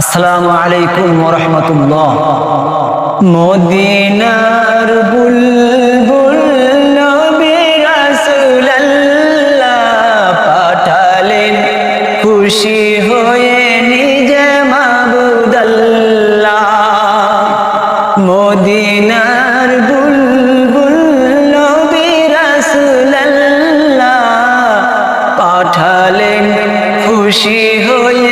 আসসালামু আলাইকুম রহমতুল্লাহ। মদিনার বুলবুল মদিনার বুলবুল খুশি হয়ে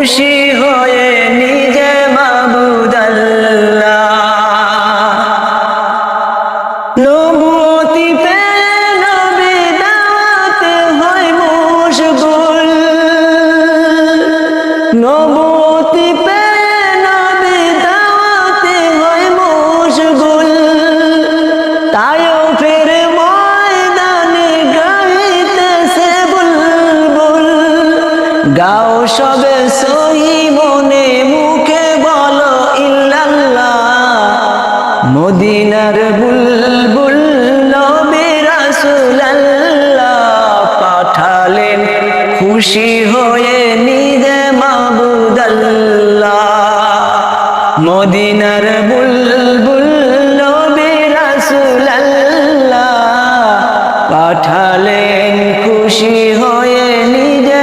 খুশি হয়ে নিজে মাবুদাল্লাহ। নবতি পেলে হয় মুশগুল নবতি পেয়ে গাও সবে সহি মনে মুখে বলো ইল্লাল্লাহ। মদিনার বুলবুল নবী রাসূলুল্লাহ পাঠালেন, খুশি হয়ে নিজে মাবুদাল্লাহ। মদিনার বুলবুল পাঠালেন, খুশি হয়ে নিজে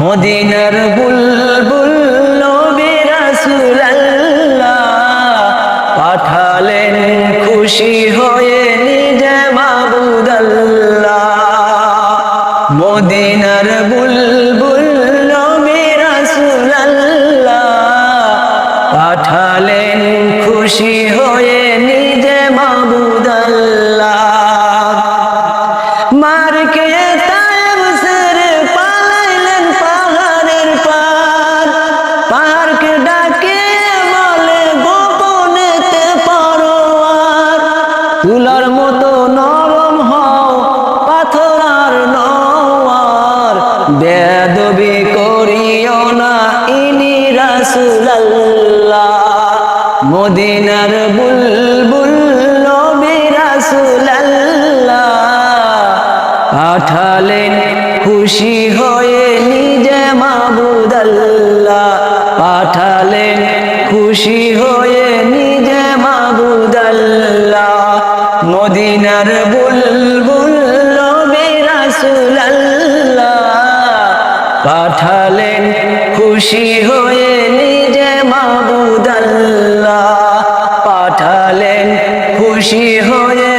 মদিনার বুলবুল নবী রাসূলুল্লাহ। পাঠালেন খুশি হয়ে নিজে মাবুদাল্লাহ। মদিনার বুলবুল নবী রাসূলুল্লাহ। পাঠালেন খুশি হয়ে নিজে মার না ইনি রাসূলুল্লাহ। মদিনার বুলবুল নবী রাসূলুল্লাহ। পাঠালেন খুশি হয়ে নিজে মাবুদাল্লাহ। পাঠালেন খুশি হয়ে নিজে মাবুদাল্লাহ। মদিনার বুলবুল পাঠালেন খুশি হয়ে নিজে মাবুদাল্লাহ পাঠালেন খুশি হয়ে